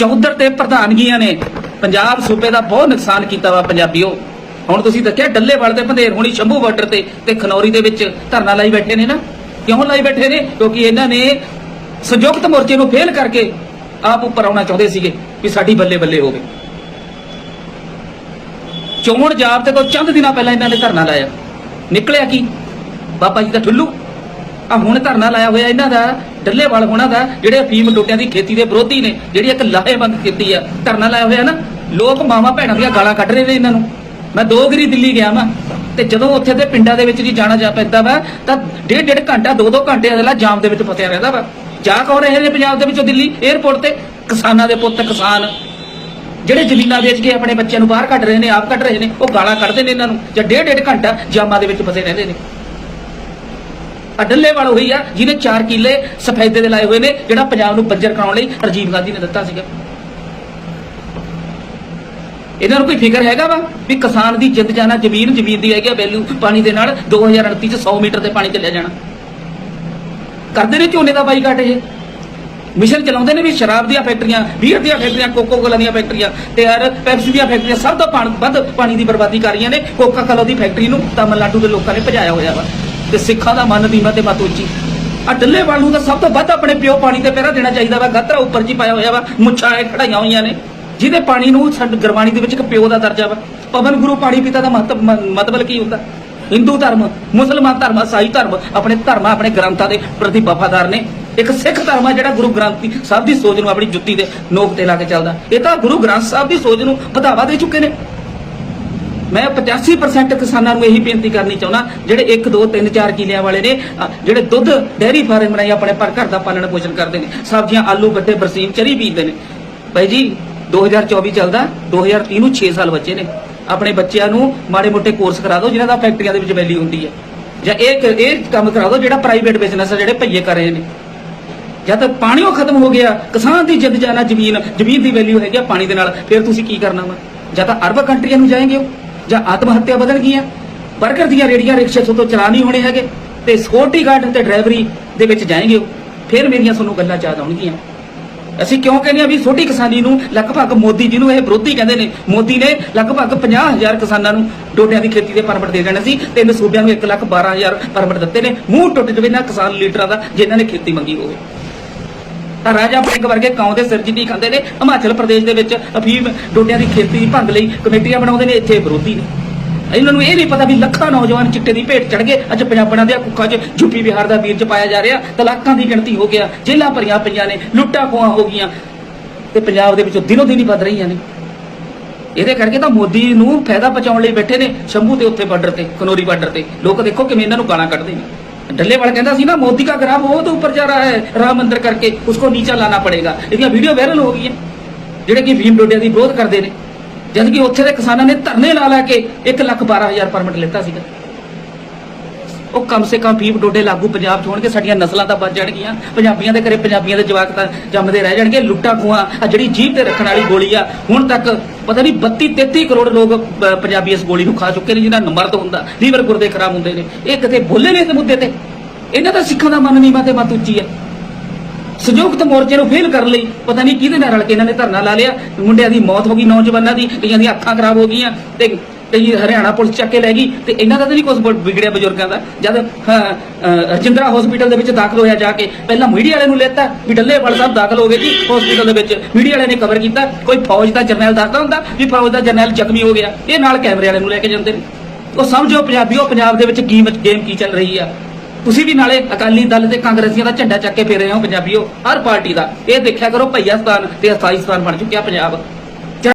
ਚੌਧਰ ਤੇ ਪ੍ਰਧਾਨਗੀਆਂ ਨੇ ਪੰਜਾਬ ਸੂਬੇ ਦਾ ਬਹੁਤ ਨੁਕਸਾਨ ਕੀਤਾ ਵਾ ਪੰਜਾਬੀਓ। ਹੁਣ ਤੁਸੀਂ ਦੇਖਿਆ ਡੱਲੇਵਾਲ ਤੇ ਭੰਦੇਰ ਹੋਣੀ ਸ਼ੰਭੂ ਬਾਰਡਰ ਤੇ ਤੇ ਖਨੌਰੀ ਦੇ ਵਿੱਚ ਧਰਨਾ ਲਾਈ ਬੈਠੇ ਨੇ ਨਾ। ਕਿਉਂ ਲਾਈ ਬੈਠੇ ਨੇ? ਕਿਉਂਕਿ ਇਹਨਾਂ ਨੇ ਸੰਯੁਕਤ ਮੋਰਚੇ ਨੂੰ ਫੇਲ ਕਰਕੇ ਆਪ ਉੱਪਰ ਆਉਣਾ ਚਾਹੁੰਦੇ ਸੀਗੇ ਵੀ ਸਾਡੀ ਬੱਲੇ ਬੱਲੇ ਹੋਵੇ। ਚੋਣ ਜਾਬਤੇ ਤੋਂ ਚੰਦ ਦਿਨਾਂ ਪਹਿਲਾਂ ਇਹਨਾਂ ਨੇ ਧਰਨਾ ਲਾਇਆ। ਨਿਕਲਿਆ ਕੀ? ਬਾਬਾ ਜੀ ਦਾ ਠੁੱਲੂ। ਆ ਹੁਣ ਧਰਨਾ ਲਾਇਆ ਹੋਇਆ ਇਹਨਾਂ ਦਾ ਡੱਲੇਵਾਲ ਹੋਣਾ ਦਾ, ਜਿਹੜੇ ਅਫੀਮ ਟੋਟਿਆਂ ਦੀ ਖੇਤੀ ਦੇ ਵਿਰੋਧੀ ਨੇ, ਜਿਹੜੀ ਇੱਕ ਲਾਹੇਵੰਦ ਖੇਤੀ ਆ, ਧਰਨਾ ਲਾਇਆ ਹੋਇਆ ਨਾ, ਲੋਕ ਮਾਵਾ ਭੈਣਾਂ ਦੀਆਂ ਗਾਲਾਂ ਕੱਢ ਰਹੇ ਨੇ ਇਹਨਾਂ ਨੂੰ। ਮੈਂ ਦੋ ਗਰੀ ਦਿੱਲੀ ਗਿਆ ਵਾਂ, ਤੇ ਜਦੋਂ ਉੱਥੇ ਦੇ ਪਿੰਡਾਂ ਦੇ ਵਿੱਚ ਜੀ ਜਾਣਾ ਜਾ ਪੈਂਦਾ ਵਾ, ਤਾਂ ਡੇਢ ਡੇਢ ਘੰਟਾ ਦੋ ਦੋ ਘੰਟੇ ਅਗਲਾ ਜਾਮ ਦੇ ਵਿੱਚ ਫਸਿਆ ਰਹਿੰਦਾ ਵਾ। ਜਾ ਕੌਣ ਰਹੇ ਨੇ ਪੰਜਾਬ ਦੇ ਵਿੱਚੋਂ ਦਿੱਲੀ? 에ਅਰਪੋਰਟ ਤੇ ਕਿਸਾਨਾਂ ਦੇ ਪੁੱਤ ਕਿਸਾਨ। ਜਿਹੜੇ ਜ਼ਮੀਨਾਂ ਵੇਚ ਕੇ ਆਪਣੇ ਬੱਚਿਆਂ ਨੂੰ ਬਾਹਰ ਕੱਢ ਰਹੇ ਨੇ, ਆਪ ਕੱਢ ਰਹੇ ਨੇ, ਉਹ ਗਾਲਾਂ ਕੱਢਦੇ ਨੇ ਇਹਨਾਂ ਨੂੰ, ਜਾਂ ਡੇਢ ਡੇਢ ਘੰਟਾ ਜਾਮਾਂ ਦੇ ਵਿੱਚ ਫਸੇ ਰਹਿੰਦੇ ਨੇ। ਅਡੱਲੇ ਵਾਲ ਹੋਈ ਆ, ਜਿਹਨੇ 4 ਕਿੱਲੇ ਸਫੈਦੇ ਦੇ ਲਾਏ ਹੋਏ ਨੇ, ਜਿਹੜਾ ਪੰਜਾਬ ਨੂੰ ਬੱਜਰ ਕਰਾਉਣ ਲਈ ਰਾਜੀਵ ਗਾਂਧੀ ਨੇ ਦਿੱਤਾ ਸੀਗਾ। ਇਹਨਾਂ ਨੂੰ ਕੋਈ ਫਿਕਰ ਹੈਗਾ ਵਾ ਵੀ ਕਿਸਾਨ ਦੀ ਜਿੰਦ ਜਾਣਾ, ਜ਼ਮੀਨ ਜ਼ਮੀਨ ਦੀ ਹੈਗੀ ਆ ਵੈਲਿਊ ਪਾਣੀ ਦੇ ਨਾਲ 2029 ਚ 100 ਮੀਟਰ ਤੇ ਪਾਣੀ ਚੱਲਿਆ ਜਾਣਾ। ਕਰਦੇ ਨੇ ਝੋਨੇ ਦਾ ਬਾਈਕਾਟ ਇਹ। ਮਿਸ਼ਨ ਚਲਾਉਂਦੇ ਨੇ ਵੀ ਸ਼ਰਾਬ ਦੀਆਂ ਫੈਕਟਰੀਆਂ, ਬੀਅਰ ਦੀਆਂ ਫੈਕਟਰੀਆਂ ਕੋਕੋ ਕੋਲਾ ਦੀਆਂ ਫੈਕਟਰੀਆਂ ਤੇ ਯਾਰ ਪੈਪਸੀ ਦੀਆਂ ਫੈਕਟਰੀਆਂ ਸਭ ਤੋਂ ਪਾਣੀ ਵੱਧ ਪਾਣੀ ਦੀ ਬਰਬਾਦੀ ਕਰ ਰਹੀਆਂ ਨੇ। ਕੋਕਾ ਕੋਲਾ ਦੀ ਫੈਕਟਰੀ ਨੂੰ ਤਾਮਿਲਨਾਡੂ ਦੇ ਲੋਕਾਂ ਨੇ ਭਜਾਇਆ ਹੋਇਆ ਵਾ। ਤੇ ਸਿੱਖਾਂ ਦਾ ਮਨ ਦੀਮਾ ਤੇ ਮਤ ਉੱਚੀ। ਆ ਡੱਲੇਵਾਲ ਨੂੰ ਤਾਂ ਸਭ ਤੋਂ ਵੱਧ ਆਪਣੇ ਪਿਓ ਪਾਣੀ ਤੇ ਪਹਿਰਾ ਦੇਣਾ ਚਾਹੀਦਾ ਵਾ। ਗਾਤਰਾ ਉੱਪਰ ਜੀ ਪਾਇਆ ਹੋਇਆ ਵਾ। ਮੁੱਛਾਂ ਐ ਖੜਾਈਆਂ ਹੋਈਆਂ ਨੇ। ਜਿਹਦੇ ਪਾਣੀ ਨੂੰ ਸਾਡ ਗੁਰਬਾਣੀ ਦੇ ਵਿੱਚ ਇੱਕ ਪਿਓ ਦਾ ਦਰਜਾ ਵਾ। ਪਵਨ ਗੁਰੂ ਪਾਣੀ ਪਿਤਾ ਦਾ ਮਹੱਤਵ ਮਤਲਬ ਕੀ ਹੁੰਦਾ? ਹਿੰਦੂ ਧਰਮ, ਮੁਸਲਮਾਨ ਧਰਮ, ਸਾਈ ਧਰਮ, ਆਪਣੇ ਧਰਮ, ਆਪਣੇ ਗ੍ਰੰਥਾਂ ਦੇ ਪ੍ਰਤੀ ਵਫਾਦਾਰ ਨੇ। ਇੱਕ ਸਿੱਖ ਧਰਮ ਆ ਜਿਹੜਾ ਗੁਰੂ ਗ੍ਰੰਥ ਸਾਹਿਬ ਦੀ ਸੋਚ ਨੂੰ ਆਪਣੀ ਜੁੱਤੀ ਦੇ ਨੋਕ ਤੇ ਲਾ ਕੇ ਚੱਲਦਾ। ਇਹ ਤਾਂ ਗੁਰੂ ਗ੍ਰੰਥ ਸਾਹਿਬ ਦੀ ਸੋਚ ਨੂੰ ਵਧਾਵਾ ਦੇ ਚੁੱਕੇ ਨੇ। ਮੈਂ 85% ਕਿਸਾਨਾਂ ਨੂੰ ਇਹੀ ਬੇਨਤੀ ਕਰਨੀ ਚਾਹੁੰਦਾ, ਜਿਹੜੇ 1 2 3 4 ਕਿਲਿਆਂ ਵਾਲੇ ਨੇ ਜਿਹੜੇ ਦੁੱਧ ਡੈਰੀ ਫਾਰਮ ਬਣਾਈ ਆਪਣੇ ਪਰ ਘਰ ਦਾ ਪਾਲਣ ਪੋਸ਼ਣ ਕਰਦੇ ਨੇ, ਸਬਜ਼ੀਆਂ, ਆਲੂ ਗੱਟੇ ਬਰਸੀਮ, ਚਰੀ ਬੀਜਦੇ ਨੇ। ਭਾਈ ਜੀ 2024 ਚੱਲਦਾ 2030 ਨੂੰ 6 ਸਾਲ ਬੱਚੇ ਨੇ। ਆਪਣੇ ਬੱਚਿਆਂ ਨੂੰ ਮਾੜੇ ਮੋਟੇ ਕੋਰਸ ਕਰਾ ਦਿਓ, ਜਿਨ੍ਹਾਂ ਦਾ ਫੈਕਟਰੀਆਂ ਦੇ ਵਿੱਚ ਵੈਲਿਊ ਹੁੰਦੀ ਹੈ। ਜਾਂ ਇਹ ਇਹ ਕੰਮ ਕਰਾ ਦਿਓ ਜਿਹੜਾ ਪ੍ਰਾਈਵੇਟ ਬਿਜ਼ਨਸ ਹੈ ਜਿਹੜੇ ਭਈਏ ਕਰ ਰਹੇ ਨੇ। ਜਦ ਪਾਣੀ ਉਹ ਖਤਮ ਹੋ ਗਿਆ, ਕਿਸਾਨ ਦੀ ਜਿੱਦ ਜਾਣਾ ਜ਼ਮੀਨ ਜ਼ਮੀਨ ਦੀ ਵੈਲਿਊ ਹੈਗੀ ਆ ਪਾਣੀ ਦੇ ਨਾਲ, ਫਿਰ ਤੁਸੀਂ ਕੀ ਕਰਨਾ ਵਾ? ਜਾਂ ਤਾਂ ਅਰਬ ਕੰਟਰੀਆਂ ਨੂੰ ਜਾਏਂਗੇ ਹੋ ਜਾਂ ਆਤਮ ਹੱਤਿਆ ਵਧਣ ਗਈਆਂ? ਬਰਗਰ ਦੀਆਂ ਰੇੜੀਆਂ ਰਿਕਸ਼ੇ ਤੋਂ ਚਲਾ ਨਹੀਂ ਹੋਣੇ ਹੈਗੇ ਤੇ ਸਿਕਿਉਰਟੀ ਗਾਰਡ ਤੇ ਡਰਾਈਵਰੀ ਦੇ ਵਿੱਚ ਜਾਏਂਗੇ ਹੋ ਫਿਰ ਮੇਰੀਆਂ ਤੁਹਾਨੂੰ ਗੱਲਾਂ ਯਾਦ ਆਉਣਗੀਆਂ। ਅਸੀਂ ਕਿਉਂ ਕਹਿੰਦੇ ਆ ਵੀ ਛੋਟੀ ਕਿਸਾਨੀ ਨੂੰ ਲਗਭਗ ਮੋਦੀ ਜਿਹਨੂੰ ਇਹ ਵਿਰੋਧੀ ਕਹਿੰਦੇ ਨੇ। ਮੋਦੀ ਨੇ ਲਗਭਗ 50000 ਕਿਸਾਨਾਂ ਨੂੰ ਡੋਡਿਆਂ ਦੀ ਖੇਤੀ ਦੇ ਪਰਮਿਟ ਦੇ ਦੇਣੇ ਸੀ ਤਿੰਨ ਸੂਬਿਆਂ ਨੂੰ 112000 ਪਰਮਿਟ ਦਿੱਤੇ ਨੇ। ਮੂੰਹ ਟੁੱਟ ਜਵੇ ਨਾ ਕਿਸਾਨ ਲੀਡਰਾਂ ਦਾ ਜਿਨ੍ਹਾਂ ਨੇ ਖੇਤੀ ਮੰਗੀ ਹੋਵੇ। ਤਾਂ ਰਾਜਾ ਸਿੰਘ ਵਰਗੇ ਕੌਂ ਦੇ ਸਿਰ ਜਿੱਡੀ ਖਾਂਦੇ ਨੇ? ਹਿਮਾਚਲ ਪ੍ਰਦੇਸ਼ ਦੇ ਵਿੱਚ ਅਫੀਮ ਡੋਡਿਆਂ ਦੀ ਖੇਤੀ, ਭੰਗ ਲਈ ਕਮੇਟੀਆਂ ਬਣਾਉਂਦੇ ਨੇ, ਇੱਥੇ ਵਿਰੋਧੀ ਨੇ। ਇਹਨਾਂ ਨੂੰ ਇਹ ਨਹੀਂ ਪਤਾ ਵੀ ਲੱਖਾਂ ਨੌਜਵਾਨ ਚਿੱਟੇ ਦੀ ਭੇਟ ਚੜ ਗਏ। ਅੱਜ ਪੰਜਾਬਣਾਂ ਦੇ ਕੁੱਖਾਂ 'ਚ ਯੂਪੀ ਬਿਹਾਰ ਦਾ ਵੀਰ 'ਚ ਪਾਇਆ ਜਾ ਰਿਹਾ। ਤਲਾਕਾਂ ਦੀ ਗਿਣਤੀ ਹੋ ਗਿਆ, ਜੇਲ੍ਹਾਂ ਭਰੀਆਂ ਪਈਆਂ ਨੇ, ਲੁੱਟਾਂ ਖੋਹਾਂ ਹੋ ਗਈਆਂ। ਤੇ ਪੰਜਾਬ ਦੇ ਵਿੱਚੋਂ ਦਿਨੋ ਦਿਨ ਹੀ ਵੱਧ ਰਹੀਆਂ ਨੇ। ਇਹਦੇ ਕਰਕੇ ਤਾਂ ਮੋਦੀ ਨੂੰ ਫਾਇਦਾ ਪਹੁੰਚਾਉਣ ਲਈ ਬੈਠੇ ਨੇ ਸ਼ੰਭੂ ਤੇ ਉੱਥੇ ਬਾਰਡਰ ਤੇ, ਕਨੋਰੀ ਬਾਰਡਰ ਤੇ। ਲੋਕ ਦੇਖੋ ਕਿਵੇਂ ਇਹਨਾਂ ਨੂੰ ਗਾਲਾਂ ਕੱਢਦੇ ਨੇ। ਡੱਲੇਵਾਲ ਕਹਿੰਦਾ ਸੀ ਨਾ, ਮੋਦੀ ਦਾ ਗ੍ਰਾਫ ਬਹੁਤ ਉੱਪਰ ਜਾ ਰਹਾ ਹੈ, ਰਾਮ ਮੰਦਿਰ ਕਰਕੇ, ਉਸਕੋ ਨੀਚਾ ਲਾਣਾ ਪੜੇਗਾ। ਇਹਦੀਆਂ ਵੀਡੀਓ ਵਾਇਰਲ ਹੋ ਗਈਆਂ ਜਿਹੜੇ ਕਿ ਭੀਮ ਡੋਡਿਆਂ ਦੀ ਵਿਰੋਧ ਕਰਦੇ ਨੇ। ਜਦ ਕਿ ਉੱਥੇ ਦੇ ਕਿਸਾਨਾਂ ਨੇ ਧਰਨੇ ਲਾ ਲਾ ਕੇ 1 ਲੱਖ 12000 ਪਰਮਿਟ ਲਿੱਤਾ ਸੀਗਾ। ਉਹ ਕਮ ਸੇ ਕਮ ਭੀਮ ਡੋਡੇ ਲਾਗੂ ਪੰਜਾਬ 'ਚ ਹੋਣਗੇ, ਸਾਡੀਆਂ ਨਸਲਾਂ ਤਾਂ ਬਚ ਜਾਣਗੀਆਂ। ਪੰਜਾਬੀਆਂ ਦੇ ਘਰੇ ਪੰਜਾਬੀਆਂ ਦੇ ਜਵਾਕ ਤਾਂ ਜੰਮਦੇ ਰਹਿ ਜਾਣਗੇ। ਲੁੱਟਾ ਖੂਹਾਂ ਆ ਜਿਹੜੀ ਜੀਭ ਤੇ ਰੱਖਣ ਵਾਲੀ ਗੋਲੀ ਆ, ਹੁਣ ਤੱਕ ਪਤਾ ਨਹੀਂ 32 33 ਕਰੋੜ ਲੋਕ ਪੰਜਾਬੀ ਇਸ ਗੋਲੀ ਨੂੰ ਖਾ ਚੁੱਕੇ ਨੇ ਜਿਹਨਾਂ ਨੰਬਰ ਤੋਂ ਹੁੰਦਾ ਲੀਵਰ ਗੁਰਦੇ ਖਰਾਬ ਹੁੰਦੇ ਨੇ। ਇਹ ਕਦੇ ਬੋਲੇ ਨੇ ਇਸ ਮੁੱਦੇ ਤੇ? ਇਹਨਾਂ ਦਾ ਸਿੱਖਾਂ ਦਾ ਮਨ ਨੀਵਾਂ ਤੇ ਮਤ ਉੱਚੀ ਹੈ। ਸੰਯੁਕਤ ਮੋਰਚੇ ਨੂੰ ਫੇਲ ਕਰਨ ਲਈ ਪਤਾ ਨਹੀਂ ਕਿਹਦੇ ਨਾਲ ਰਲ ਕੇ ਇਹਨਾਂ ਨੇ ਧਰਨਾ ਲਾ ਲਿਆ। ਮੁੰਡਿਆਂ ਦੀ ਮੌਤ ਹੋ ਗਈ, ਨੌਜਵਾਨਾਂ ਦੀ, ਕਈਆਂ ਦੀਆਂ ਅੱਖਾਂ ਖਰਾਬ ਹੋ ਗਈਆਂ ਤੇ ਕਈ ਹਰਿਆਣਾ ਪੁਲਿਸ ਚੱਕ ਕੇ ਲੈ ਗਈ ਤੇ ਇਹਨਾਂ ਦਾ ਤਾਂ ਨਹੀਂ ਕੁਝ ਵਿਗੜਿਆ ਬਜ਼ੁਰਗਾਂ ਦਾ। ਜਦ ਹਾਂ, ਰਜਿੰਦਰਾ ਹਸਪੀਟਲ ਦੇ ਵਿੱਚ ਦਾਖਲ ਹੋਇਆ ਜਾ ਕੇ ਪਹਿਲਾਂ ਮੀਡੀਆ ਵਾਲੇ ਨੂੰ ਲੈਤਾ ਵੀ ਡੱਲੇਵਾਲ ਸਾਹਿਬ ਦਾਖਲ ਹੋ ਗਏ ਜੀ ਹਸਪੀਟਲ ਦੇ ਵਿੱਚ। ਮੀਡੀਆ ਵਾਲੇ ਨੇ ਕਵਰ ਕੀਤਾ ਕੋਈ ਫੌਜ ਦਾ ਜਰਨੈਲ ਦੱਸਦਾ ਹੁੰਦਾ ਵੀ ਫੌਜ ਦਾ ਜਰਨੈਲ ਜ਼ਖਮੀ ਹੋ ਗਿਆ। ਇਹ ਨਾਲ ਕੈਮਰੇ ਵਾਲੇ ਨੂੰ ਲੈ ਕੇ ਜਾਂਦੇ ਨੇ। ਉਹ ਸਮਝੋ ਪੰਜਾਬੀਓ ਪੰਜਾਬ ਦੇ ਵਿੱਚ ਕੀ ਗੇਮ ਕੀ ਚੱਲ ਰਹੀ ਆ। ਤੁਸੀਂ ਵੀ ਨਾਲੇ ਅਕਾਲੀ ਦਲ ਤੇ ਕਾਂਗਰਸੀਆਂ ਦਾ ਝੰਡਾ ਚੱਕ ਕੇ ਫੇਰ ਰਹੇ ਹੋ ਪੰਜਾਬੀਓ। ਹਰ ਪਾਰਟੀ ਦਾ। ਇਹ ਦੇਖਿਆ ਕਰੋ ਭਈਆ ਸਥਾਨ ਤੇ ਅਸਾਈ ਸਥਾਨ ਬਣ ਚੁੱਕਿਆ ਪੰਜਾਬ।